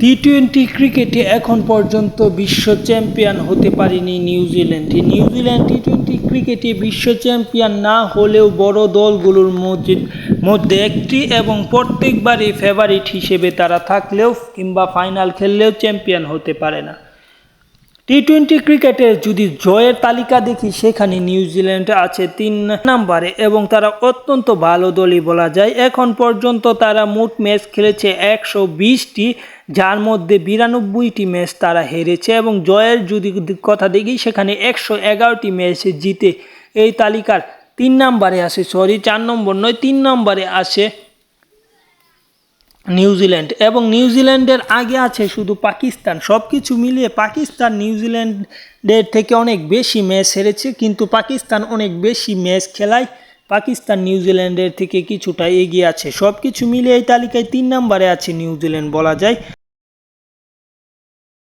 T twenty ক্রিকেটে এখন পর্যন্ত বিশ্ব চ্যাম্পিয়ন হতে পারেনি নিউজিল্যান্ড। নিউজিল্যান্ড টি টোয়েন্টি ক্রিকেটে বিশ্ব চ্যাম্পিয়ন না হলেও বড় দলগুলোর মধ্যে একটি এবং প্রত্যেকবারই ফেভারিট হিসেবে তারা থাকলেও কিংবা ফাইনাল খেললেও চ্যাম্পিয়ন হতে পারে না। টি টোয়েন্টি ক্রিকেটে যদি জয়ের তালিকা দেখি, সেখানে নিউজিল্যান্ড আছে তিন নাম্বারে এবং তারা অত্যন্ত ভালো দলই বলা যায়। এখন পর্যন্ত তারা মোট ম্যাচ খেলেছে একশো বিশটি, যার মধ্যে বিরানব্বইটি ম্যাচ তারা হেরেছে এবং জয়ের যদি কথা দেখি, সেখানে একশো এগারোটি ম্যাচ জিতে এই তালিকার তিন নম্বরে আসে, সরি, চার নম্বর নয়, তিন নম্বরে আসে নিউজিল্যান্ড এবং নিউজিল্যান্ডের আগে আছে শুধু পাকিস্তান। সব কিছু মিলিয়ে পাকিস্তান নিউজিল্যান্ডের থেকে অনেক বেশি ম্যাচ হেরেছে, কিন্তু পাকিস্তান অনেক বেশি ম্যাচ খেলায় পাকিস্তান নিউজিল্যান্ডের থেকে কিছুটা এগিয়ে আছে। সব কিছু মিলিয়ে এই তালিকায় তিন নম্বরে আছে নিউজিল্যান্ড বলা যায়।